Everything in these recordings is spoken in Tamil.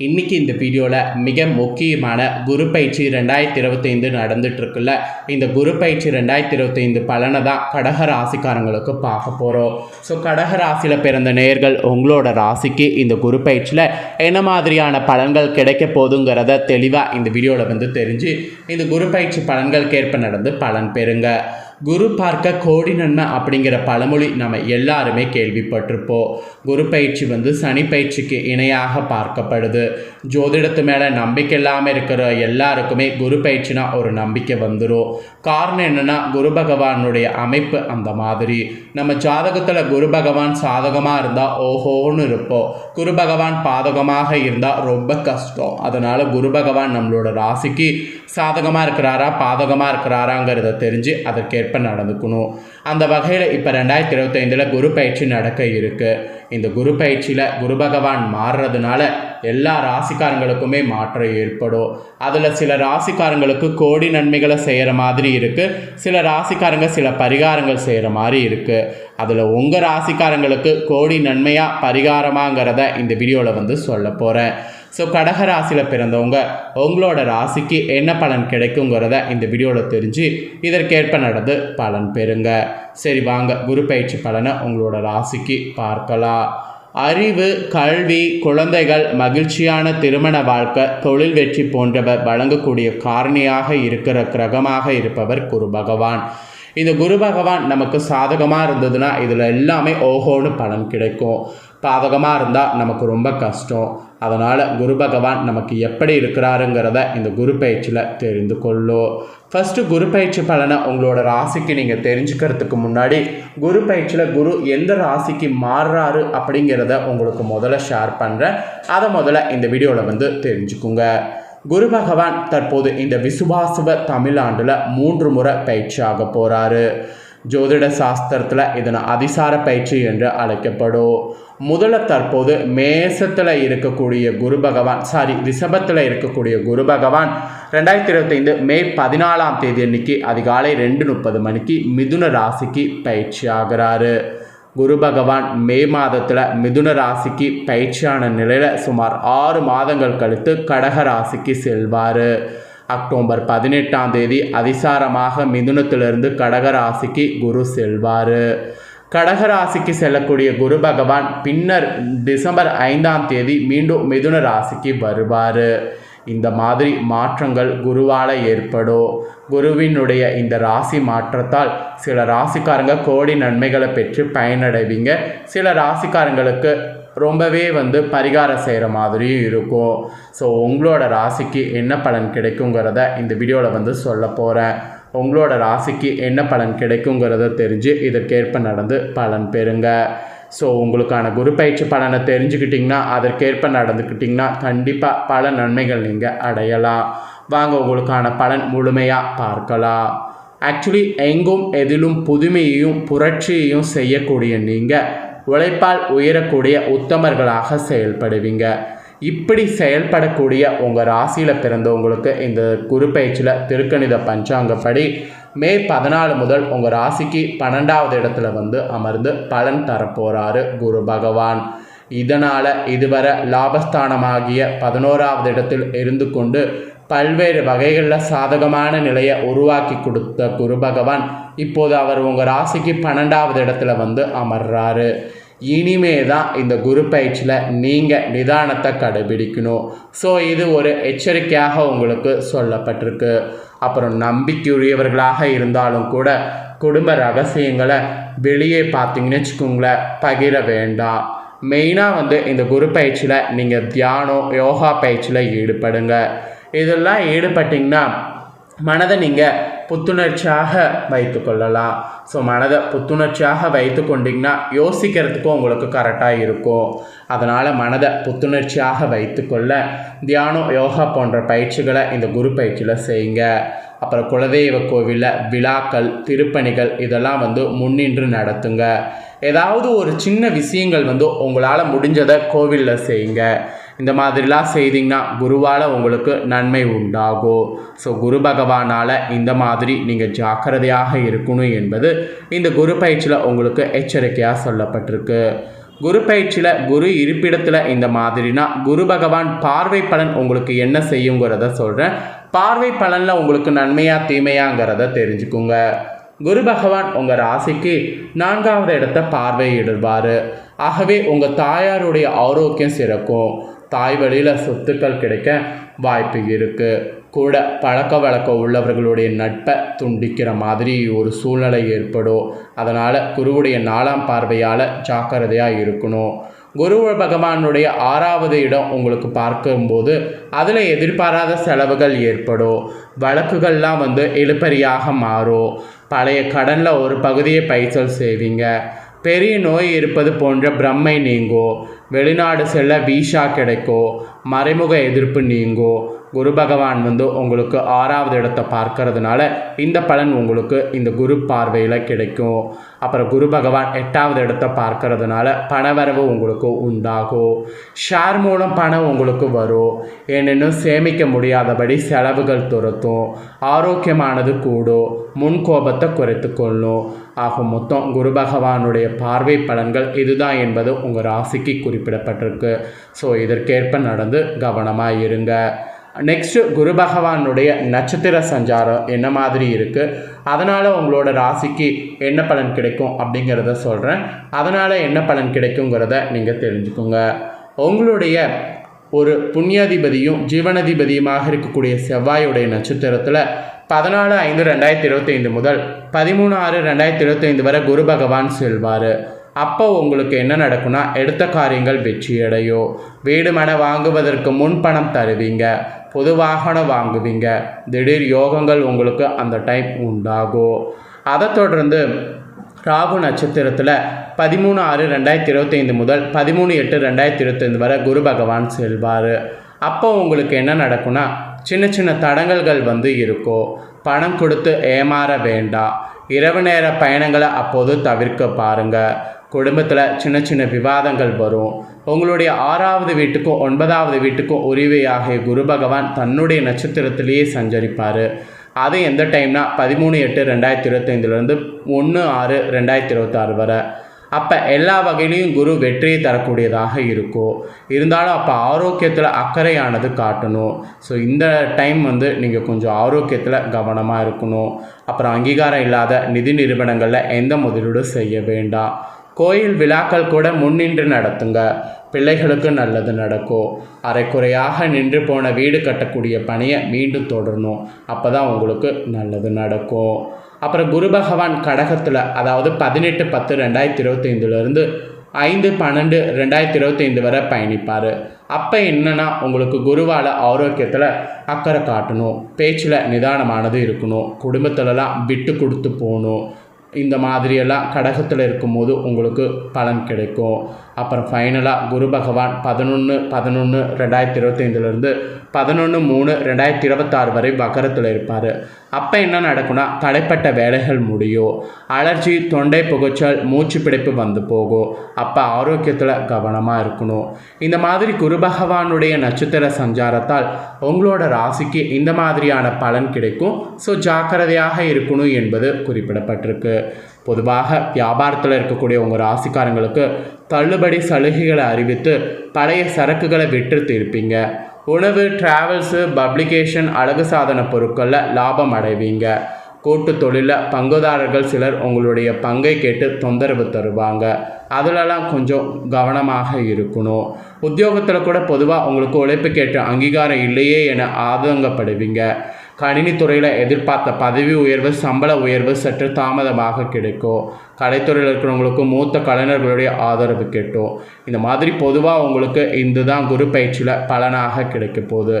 இன்னைக்கு இந்த வீடியோவில் மிக முக்கியமான குரு பயிற்சி ரெண்டாயிரத்தி இருபத்தைந்து நடந்துகிட்ருக்குல்ல இந்த குரு பயிற்சி ரெண்டாயிரத்தி இருபத்தைந்து பலனை தான் கடக ராசிக்காரங்களுக்கு பார்க்க போகிறோம் ஸோ கடக ராசியில் பிறந்த நேர்கள் உங்களோட ராசிக்கு இந்த குரு பயிற்சியில் என்ன மாதிரியான பலன்கள் கிடைக்க போதுங்கிறத தெளிவாக இந்த வீடியோவில் வந்து தெரிஞ்சு இந்த குரு பயிற்சி பலன்களுக்கேற்ப நடந்து பலன் பெறுங்க. குரு பார்க்க கோடி நன்மை அப்படிங்கிற பழமொழி நம்ம எல்லாருமே கேள்விப்பட்டிருப்போம். குரு பயிற்சி வந்து சனி பயிற்சிக்கு இணையாக பார்க்கப்படுது. ஜோதிடத்து மேலே நம்பிக்கை இல்லாமல் இருக்கிற எல்லாருக்குமே குரு பயிற்சினா ஒரு நம்பிக்கை வந்துடும் காரணம் என்னென்னா குரு பகவானுடைய அமைப்பு அந்த மாதிரி. நம்ம ஜாதகத்தில் குரு பகவான் சாதகமாக இருந்தால் ஓஹோன்னு இருப்போம். குரு பகவான் பாதகமாக இருந்தால் ரொம்ப கஷ்டம். அதனால் குரு பகவான் நம்மளோட ராசிக்கு சாதகமாக இருக்கிறாரா பாதகமாக இருக்கிறாராங்கிறத தெரிஞ்சு அதற்கேற்ப நடந்துக்கணும் அந்த வகையில் இப்போ ரெண்டாயிரத்தி இருபத்தைந்தில் குரு பயிற்சி நடக்க இருக்குது இந்த குரு பயிற்சியில் குரு பகவான் மாறுறதுனால எல்லா ராசிக்காரங்களுக்குமே மாற்றம் ஏற்படும். அதில் சில ராசிக்காரங்களுக்கு கோடி நன்மைகளை செய்கிற மாதிரி இருக்குது சில ராசிக்காரங்க சில பரிகாரங்கள் செய்கிற மாதிரி இருக்குது அதில் உங்கள் ராசிக்காரங்களுக்கு கோடி நன்மையாக பரிகாரமாங்கிறத இந்த வீடியோவில் வந்து சொல்ல போகிறேன் ஸோ கடக ராசியில் பிறந்தவங்க உங்களோட ராசிக்கு என்ன பலன் கிடைக்குங்கிறத இந்த வீடியோவில் தெரிஞ்சு இதற்கேற்ப நடந்து பலன் பெறுங்க. சரி வாங்க. குரு பயிற்சி பலனை உங்களோட ராசிக்கு பார்க்கலாம். அறிவு கல்வி குழந்தைகள் மகிழ்ச்சியான திருமண வாழ்க்கை தொழில் வெற்றி போன்றவை வழங்கக்கூடிய காரணியாக இருக்கிற கிரகமாக இருப்பவர் குரு பகவான். இந்த குரு பகவான் நமக்கு சாதகமாக இருந்ததுன்னா இதில் எல்லாமே ஓஹோன்னு பலன் கிடைக்கும். பாதகமாக இருந்தால் நமக்கு ரொம்ப கஷ்டம். அதனால் குரு பகவான் நமக்கு எப்படி இருக்கிறாருங்கிறத இந்த குரு பயிற்சியில் தெரிந்து கொள்ளும் ஃபஸ்ட்டு குரு பயிற்சி பலனை உங்களோட ராசிக்கு நீங்கள் தெரிஞ்சுக்கிறதுக்கு முன்னாடி குரு பயிற்சியில் குரு எந்த ராசிக்கு மாறுறாரு அப்படிங்கிறத உங்களுக்கு முதல்ல ஷேர் பண்ணுறேன் அதை முதல்ல இந்த வீடியோவில் வந்து தெரிஞ்சுக்குங்க. குரு பகவான் தற்போது இந்த விசுவாசுவ தமிழாண்டில் மூன்று முறை பயிற்சியாக போகிறாரு ஜோதிட சாஸ்திரத்தில் இதனை அதிசார பயிற்சி என்று அழைக்கப்படும். முதல்ல தற்போது மேசத்தில் இருக்கக்கூடிய குரு பகவான் சாரி ரிஷபத்தில் இருக்கக்கூடிய குரு பகவான் ரெண்டாயிரத்தி இருபத்தைந்து மே பதினாலாம் தேதி அன்னைக்கு அதிகாலை ரெண்டு முப்பது மணிக்கு மிதுன ராசிக்கு பயிற்சி ஆகிறாரு. குரு பகவான் மே மாதத்தில் மிதுன ராசிக்கு பயிற்சியான நிலையில் சுமார் ஆறு மாதங்கள் கழித்து கடக ராசிக்கு செல்வார். அக்டோபர் பதினெட்டாம் தேதி அதிசாரமாக மிதுனத்திலிருந்து கடக ராசிக்கு குரு செல்வார். கடகராசிக்கு செல்லக்கூடிய குரு பகவான் பின்னர் டிசம்பர் ஐந்தாம் தேதி மீண்டும் மிதுன ராசிக்கு வருவார். இந்த மாதிரி மாற்றங்கள் குருவால் ஏற்படும். குருவினுடைய இந்த ராசி மாற்றத்தால் சில ராசிக்காரங்க கோடி நன்மைகளை பெற்று பயனடைவீங்க. சில ராசிக்காரங்களுக்கு ரொம்பவே வந்து பரிகாரம் செய்கிற மாதிரியும் இருக்கும். ஸோ உங்களோட ராசிக்கு என்ன பலன் கிடைக்குங்கிறத இந்த வீடியோவில் வந்து சொல்ல போகிறேன் உங்களோட ராசிக்கு என்ன பலன் கிடைக்குங்கிறத தெரிஞ்சு இதற்கேற்ப நடந்து பலன் பெறுங்க. ஸோ உங்களுக்கான குரு பயிற்சி பலனை தெரிஞ்சுக்கிட்டிங்கன்னா அதற்கேற்ப நடந்துக்கிட்டிங்கன்னா கண்டிப்பாக பல நன்மைகள் நீங்கள் அடையலாம். வாங்க உங்களுக்கான பலன் முழுமையாக பார்க்கலாம். ஆக்சுவலி எங்கும் எதிலும் புதுமையையும் புரட்சியையும் செய்யக்கூடிய நீங்கள் உழைப்பால் உயரக்கூடிய உத்தமர்களாக செயல்படுவீங்க. இப்படி செயல்படக்கூடிய உங்கள் ராசியில் பிறந்தவங்களுக்கு இந்த குரு பயிற்சியில் திருக்கணித பஞ்சாங்கப்படி மே பதினாலு முதல் உங்கள் ராசிக்கு பன்னெண்டாவது இடத்துல வந்து அமர்ந்து பலன் தரப்போகிறாரு குரு பகவான். இதனால் இதுவரை லாபஸ்தானமாகிய பதினோராவது இடத்தில் இருந்து கொண்டு பல்வேறு வகைகளில் சாதகமான நிலையை உருவாக்கி கொடுத்த குரு பகவான் இப்போது அவர் உங்கள் ராசிக்கு பன்னெண்டாவது இடத்துல வந்து அமர்றாரு. இனிமே தான் இந்த குரு பயிற்சியில் நீங்கள் நிதானத்தை கடைபிடிக்கணும். ஸோ இது ஒரு எச்சரிக்கையாக உங்களுக்கு சொல்லப்பட்டிருக்கு. அப்புறம் நம்பிக்கையுரியவர்களாக இருந்தாலும் கூட குடும்ப ரகசியங்களை வெளியே பார்த்தீங்கன்னு வச்சுக்கோங்களேன் பகிர வேண்டாம். மெயினாக வந்து இந்த குரு பயிற்சியில் நீங்கள் தியானம் யோகா பயிற்சியில் ஈடுபடுங்க. இதெல்லாம் ஈடுபட்டிங்கன்னா மனதை நீங்கள் புத்துணர்ச்சியாக வைத்து கொள்ளலாம். ஸோ மனதை புத்துணர்ச்சியாக வைத்து கொண்டிங்கன்னா யோசிக்கிறதுக்கும் உங்களுக்கு கரெக்டாக இருக்கும். அதனால் மனதை புத்துணர்ச்சியாக வைத்துக்கொள்ள தியானம் யோகா போன்ற பயிற்சிகளை இந்த குரு பயிற்சியில் செய்யுங்க. அப்புறம் குலதெய்வ கோவிலில் விழாக்கள் திருப்பணிகள் இதெல்லாம் வந்து முன்னின்று நடத்துங்க. ஏதாவது ஒரு சின்ன விஷயங்கள் வந்து உங்களால் முடிஞ்சதை கோவிலில் செய்யுங்க. இந்த மாதிரிலாம் செய்தீங்கன்னா குருவால் உங்களுக்கு நன்மை உண்டாகும் ஸோ குரு பகவானால் இந்த மாதிரி நீங்கள் ஜாக்கிரதையாக இருக்கணும் என்பது இந்த குரு பயிற்சியில் உங்களுக்கு எச்சரிக்கையாக சொல்லப்பட்டிருக்கு. குரு பயிற்சியில் குரு இருப்பிடத்தில் இந்த மாதிரினா குரு பகவான் பார்வை பலன் உங்களுக்கு என்ன செய்யுங்கிறத சொல்கிறேன் பார்வை பலனில் உங்களுக்கு நன்மையா தீமையாங்கிறத தெரிஞ்சுக்குங்க. குரு பகவான் உங்கள் ராசிக்கு நான்காவது இடத்த பார்வையிடுவார். ஆகவே உங்கள் தாயாருடைய ஆரோக்கியம் சிறக்கும். தாய் வழியில் சொத்துக்கள் கிடைக்க வாய்ப்பு இருக்குது கூட பழக்க வழக்கம் உள்ளவர்களுடைய நட்பை துண்டிக்கிற மாதிரி ஒரு சூழ்நிலை ஏற்படும். அதனால் குருவுடைய நாலாம் பார்வையால் ஜாக்கிரதையாக இருக்கணும். குரு பகவானுடைய ஆறாவது இடம் உங்களுக்கு பார்க்கும்போது அதில் எதிர்பாராத செலவுகள் ஏற்படும். வழக்குகள்லாம் வந்து இழுப்பறியாக மாறும். பழைய கடனில் ஒரு பகுதியை பைசல் செய்வீங்க. பெரிய நோய் இருப்பது போன்ற பிரம்மை நீங்கும். வெளிநாடு செல்ல வீசா கிடைக்கும் மறைமுக எதிர்ப்பு நீங்கும் குரு பகவான் வந்து உங்களுக்கு ஆறாவது இடத்தை பார்க்கறதுனால இந்த பலன் உங்களுக்கு இந்த குரு பார்வையில் கிடைக்கும். அப்புறம் குரு பகவான் எட்டாவது இடத்தை பார்க்கறதுனால பணவரவு உங்களுக்கு உண்டாகும். ஷேர் மூலம் பணம் உங்களுக்கு வரும். ஏனெனும் சேமிக்க முடியாதபடி செலவுகள் துரத்தும். ஆரோக்கியமானது கூடும். முன் கோபத்தை குறைத்து கொள்ளும். ஆக மொத்தம் குரு பகவானுடைய பார்வை பலன்கள் இதுதான் என்பது உங்கள் ராசிக்கு குறிப்பிடப்பட்டிருக்கு. ஸோ இதற்கேற்ப நடந்து கவனமாக இருங்க. நெக்ஸ்ட்டு குரு பகவானுடைய நட்சத்திர சஞ்சாரம் என்ன மாதிரி இருக்குது அதனால் உங்களோட ராசிக்கு என்ன பலன் கிடைக்கும் அப்படிங்கிறத சொல்கிறேன் அதனால் என்ன பலன் கிடைக்குங்கிறத நீங்கள் தெரிஞ்சுக்கோங்க. உங்களுடைய ஒரு புண்ணியாதிபதியும் ஜீவனாதிபதியுமாக இருக்கக்கூடிய செவ்வாயுடைய நட்சத்திரத்தில் பதினாலு ஐந்து ரெண்டாயிரத்தி இருபத்தைந்து முதல் பதிமூணு ஆறு ரெண்டாயிரத்தி இருபத்தைந்து வரை குரு பகவான் செல்வார். அப்போ உங்களுக்கு என்ன நடக்கும்னா எடுத்த காரியங்கள் வெற்றியடையும். வீடு மனை வாங்குவதற்கு முன் பணம் தருவீங்க. புது வாகனம் வாங்குவீங்க. திடீர் யோகங்கள் உங்களுக்கு அந்த டைம் உண்டாகும் அதை தொடர்ந்து ராகு நட்சத்திரத்தில் பதிமூணு ஆறு ரெண்டாயிரத்தி இருபத்தைந்து முதல் பதிமூணு எட்டு ரெண்டாயிரத்தி இருபத்தைந்து வரை குரு பகவான் செல்வார். அப்போ உங்களுக்கு என்ன நடக்கும்னா சின்ன சின்ன தடங்கல்கள் வந்து இருக்கும் பணம் கொடுத்து ஏமாற வேண்டாம் இரவு நேர பயணங்களை அப்போது தவிர்க்க பாருங்கள் குடும்பத்தில் சின்ன சின்ன விவாதங்கள் வரும். உங்களுடைய ஆறாவது வீட்டுக்கும் ஒன்பதாவது வீட்டுக்கும் உரிவையாகிய குரு பகவான் தன்னுடைய நட்சத்திரத்திலேயே சஞ்சரிப்பார். அது எந்த டைம்னா பதிமூணு எட்டு ரெண்டாயிரத்தி இருபத்தைந்துலேருந்து ஒன்று ஆறு ரெண்டாயிரத்தி இருபத்தாறு வரை. அப்போ எல்லா வகையிலையும் குரு வெற்றியை தரக்கூடியதாக இருக்கும். இருந்தாலும் அப்போ ஆரோக்கியத்தில் அக்கறையானது காட்டணும். ஸோ இந்த டைம் வந்து நீங்கள் கொஞ்சம் ஆரோக்கியத்தில் கவனமாக இருக்கணும். அப்புறம் அங்கீகாரம் இல்லாத நிதி நிறுவனங்களில் எந்த முதலீடும் செய்ய வேண்டாம். கோயில் விழாக்கள் கூட முன்னின்று நடத்துங்க. பிள்ளைகளுக்கு நல்லது நடக்கும் அரைக்குறையாக நின்று போன வீடு கட்டக்கூடிய பணியை மீண்டும் தொடரணும். அப்போ தான் உங்களுக்கு நல்லது நடக்கும் அப்புறம் குரு பகவான் கடகத்தில் அதாவது பதினெட்டு பத்து ரெண்டாயிரத்தி இருபத்தைந்துலேருந்து ஐந்து பன்னெண்டு ரெண்டாயிரத்தி இருபத்தைந்து வரை பயணிப்பார். அப்போ என்னென்னா உங்களுக்கு குருவால் ஆரோக்கியத்தில் அக்கறை காட்டணும். பேச்சில் நிதானமானது இருக்கணும். குடும்பத்திலலாம் விட்டு கொடுத்து போகணும். இந்த மாதிரியெல்லாம் கடகத்தில் இருக்கும்போது உங்களுக்கு பலன் கிடைக்கும். அப்புறம் ஃபைனலாக குரு பகவான் பதினொன்று பதினொன்று ரெண்டாயிரத்தி இருபத்தைந்துலேருந்து பதினொன்று மூணு ரெண்டாயிரத்தி இருபத்தாறு வரை வக்கரத்தில் இருப்பார். அப்போ என்ன நடக்கும்னா தடைப்பட்ட வேலைகள் முடியும். அலர்ஜி தொண்டை புகைச்சல் மூச்சு பிடிப்பு வந்து போகும். அப்போ ஆரோக்கியத்தில் கவனமாக இருக்கணும். இந்த மாதிரி குரு பகவானுடைய நட்சத்திர சஞ்சாரத்தால் உங்களோட ராசிக்கு இந்த மாதிரியான பலன் கிடைக்கும். ஸோ ஜாக்கிரதையாக இருக்கணும் என்பது குறிப்பிடப்பட்டிருக்கு. பொதுவாக வியாபாரத்தில் இருக்கக்கூடிய உங்கள் ராசிக்காரங்களுக்கு தள்ளுபடி சலுகைகளை அறிவித்து பழைய சரக்குகளை விற்று தீர்ப்பீங்க. உணவு டிராவல்ஸு பப்ளிகேஷன் அழகு சாதன பொருட்களில் லாபம் அடைவீங்க. கூட்டு தொழிலில் பங்குதாரர்கள் சிலர் உங்களுடைய பங்கை கேட்டு தொந்தரவு தருவாங்க. அதிலலாம் கொஞ்சம் கவனமாக இருக்கணும். உத்தியோகத்தில் கூட பொதுவாக உங்களுக்கு உழைப்புக்கேற்ற அங்கீகாரம் இல்லையே என ஆதங்கப்படுவீங்க. கணினித்துறையில் எதிர்பார்த்த பதவி உயர்வு சம்பள உயர்வு சற்று தாமதமாக கிடைக்கும். கலைத்துறையில் இருக்கிறவங்களுக்கு மூத்த கலைஞர்களுடைய ஆதரவு கிட்டும். இந்த மாதிரி பொதுவாக உங்களுக்கு இந்த தான் குரு பயிற்சியில் பலனாக கிடைக்க போகுது.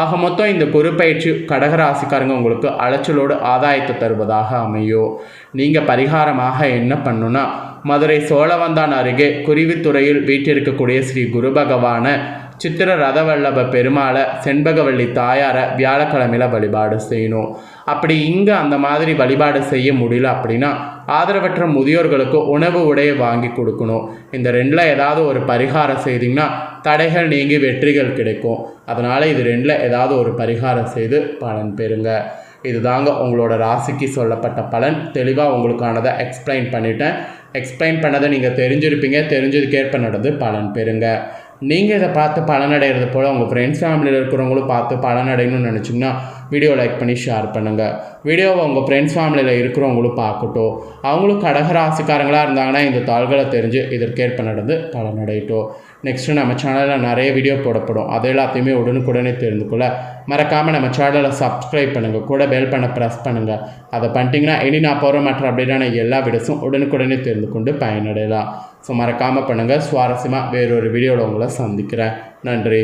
ஆக மொத்தம் இந்த குரு பயிற்சி கடகராசிக்காரங்க உங்களுக்கு அலைச்சலோடு ஆதாயத்தை தருவதாக அமையும். நீங்கள் பரிகாரமாக என்ன பண்ணுன்னா மதுரை சோழவந்தான் அருகே குருவித்துறையில் வீட்டிருக்கக்கூடிய ஸ்ரீ குரு பகவானை சித்திர ரதவல்லப பெருமாளை செண்பகவள்ளி தாயாரை வியாழக்கிழமையில் வழிபாடு செய்யணும். அப்படி இங்கே அந்த மாதிரி வழிபாடு செய்ய முடியல அப்படின்னா ஆதரவற்ற முதியோர்களுக்கு உணவு உடையை வாங்கி கொடுக்கணும். இந்த ரெண்டில் ஏதாவது ஒரு பரிகாரம் செய்திங்கன்னா தடைகள் நீங்கி வெற்றிகள் கிடைக்கும். அதனால் இது ரெண்டில் ஏதாவது ஒரு பரிகாரம் செய்து பலன் பெறுங்க. இதுதாங்க உங்களோட ராசிக்கு சொல்லப்பட்ட பலன். தெளிவாக உங்களுக்கானதை எக்ஸ்பிளைன் பண்ணிட்டேன். எக்ஸ்பிளைன் பண்ணதை நீங்கள் தெரிஞ்சிருப்பீங்க. தெரிஞ்சதுக்கேற்ப நடந்து பலன் பெறுங்க. நீங்கள் இதை பார்த்து பலனடைகிறது போல் உங்கள் ஃப்ரெண்ட்ஸ் ஃபேமிலியில் இருக்கிறவங்களும் பார்த்து பலனடையணும்னு நினச்சிங்கன்னா வீடியோ லைக் பண்ணி ஷேர் பண்ணுங்கள் வீடியோவை உங்கள் ஃப்ரெண்ட்ஸ் ஃபேமிலியில் இருக்கிறவங்களும் பார்க்கட்டும். அவங்களும் கடகராசிக்காரங்களாக இருந்தாங்கன்னா இந்த தாள்களை தெரிஞ்சு இதற்கேற்ப நடந்து பலனடையட்டும் நெக்ஸ்ட்டு நம்ம சேனலில் நிறைய வீடியோ போடப்படும். அது எல்லாத்தையுமே உடனுக்குடனே தெரிந்து கொள்ள. மறக்காமல் நம்ம சேனலை சப்ஸ்கிரைப் பண்ணுங்கள் கூட பெல் பண்ண ப்ரெஸ் பண்ணுங்கள் அதை பண்ணிட்டீங்கன்னா இனி நான் போகிற மற்ற அப்படின்னா எல்லா வீடியோஸும் உடனுக்குடனே தெரிந்து கொண்டு பயனடையலாம். ஸோ மறக்காமல் பண்ணுங்கள் சுவாரஸ்யமாக வேறொரு வீடியோவில் உங்களை சந்திக்கிறேன். நன்றி.